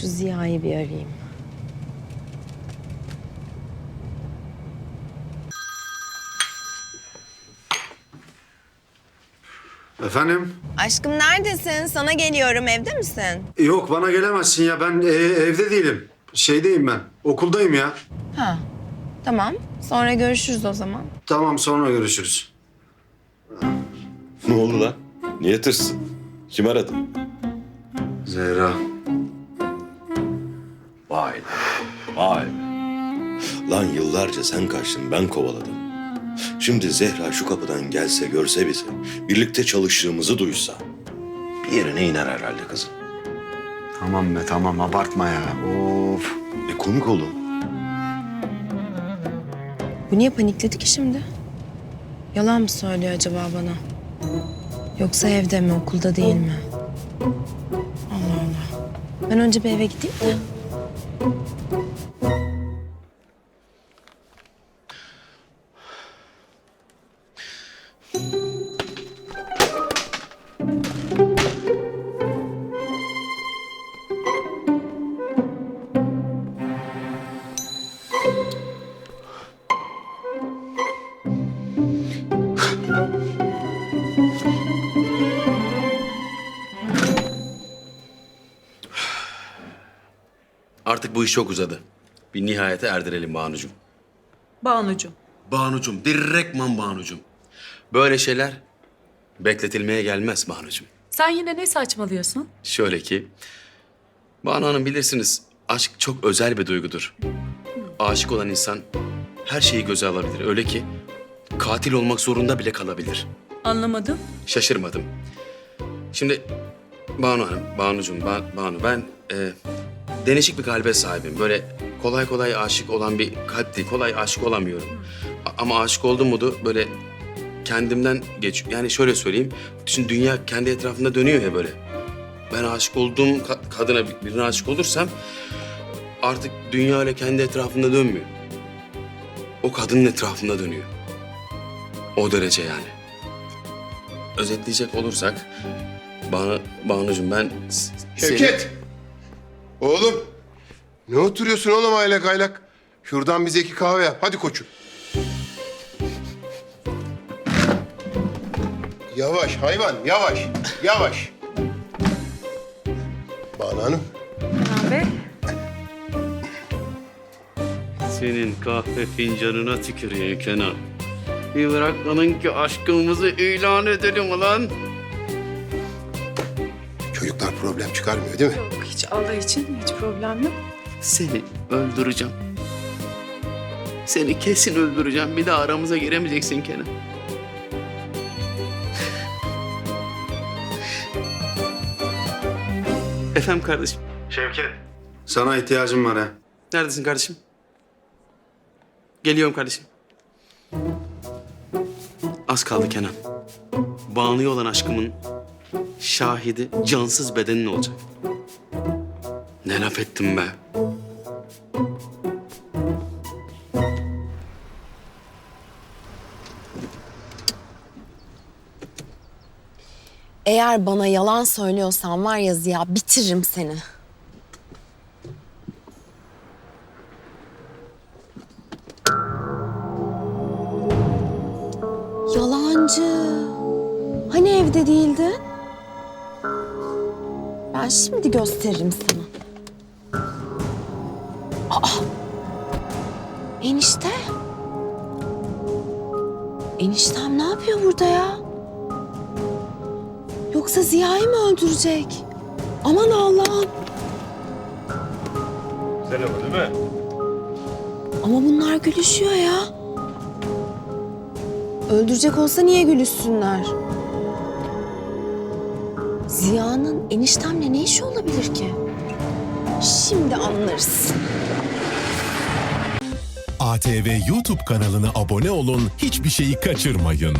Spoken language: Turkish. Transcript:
Şu Ziya'yı bir arayayım. Efendim? Aşkım neredesin? Sana geliyorum. Evde misin? Yok bana gelemezsin ya ben e, evde değilim. Şeydeyim ben. Okuldayım ya. Ha. Tamam. Sonra görüşürüz o zaman. Tamam sonra görüşürüz. Ne oldu lan? Niye tırsın? Kim aradı? Zehra. Vay be. Vay be. Lan yıllarca sen kaçtın, ben kovaladım. Şimdi Zehra şu kapıdan gelse, görse bizi, birlikte çalıştığımızı duysa... ...bir yerine iner herhalde kızım. Tamam be tamam abartma ya. Of. E komik oğlum. Bu niye panikledi ki şimdi? Yalan mı söylüyor acaba bana? Yoksa evde mi, okulda değil mi? Allah Allah. Ben önce bir eve gideyim de. Artık bu iş çok uzadı. Bir nihayete erdirelim Banucuğum. Banucuğum. Banucuğum, direktman Banucuğum. Böyle şeyler bekletilmeye gelmez Banucuğum. Sen yine ne saçmalıyorsun? Şöyle ki, Banu Hanım bilirsiniz aşk çok özel bir duygudur. Aşık olan insan her şeyi göze alabilir. Öyle ki katil olmak zorunda bile kalabilir. Anlamadım. Şaşırmadım. Şimdi Banu Hanım, Banucuğum, Ba- Banu ben e, denişik bir kalbe sahibim. Böyle kolay kolay aşık olan bir kalp değil. Kolay aşık olamıyorum. A- ama aşık oldum mu da böyle kendimden geç. Yani şöyle söyleyeyim. Bütün dünya kendi etrafında dönüyor ya böyle. Ben aşık olduğum ka- kadına bir- birine aşık olursam artık dünya öyle kendi etrafında dönmüyor. O kadının etrafında dönüyor. O derece yani özetleyecek olursak Banu, Banucuğum ben s- seni- Şevket! Oğlum! Ne oturuyorsun oğlum aylak aylak? Şuradan bize iki kahve yap. Hadi koçum. Yavaş hayvan, yavaş. Yavaş. Banu Hanım. Senin kahve fincanına tüküreyim Kenan. Bir bırakmadın ki aşkımızı ilan edelim ulan. Çocuklar problem çıkarmıyor değil mi? Yok hiç Allah için hiç problem yok. Seni öldüreceğim. Seni kesin öldüreceğim. Bir daha aramıza giremeyeceksin Kenan. Efendim kardeşim. Sana ihtiyacım var ha. Neredesin kardeşim? Geliyorum kardeşim. Az kaldı Kenan. Banu'ya olan aşkımın şahidi cansız bedenin olacak. Ne laf ettim be. Eğer bana yalan söylüyorsan var ya Ziya bitiririm seni. Yalancı. Hani evde değildin? Ben şimdi gösteririm sana. Aa! Enişte. Eniştem ne yapıyor burada ya? Yoksa Ziya'yı mı öldürecek? Aman Allah'ım. Güzel ama değil mi? Ama bunlar gülüşüyor ya. Öldürecek olsa niye gülüşsünler? Ziya'nın eniştemle ne işi olabilir ki? Şimdi anlarız. ATV YouTube kanalına abone olun, hiçbir şeyi kaçırmayın.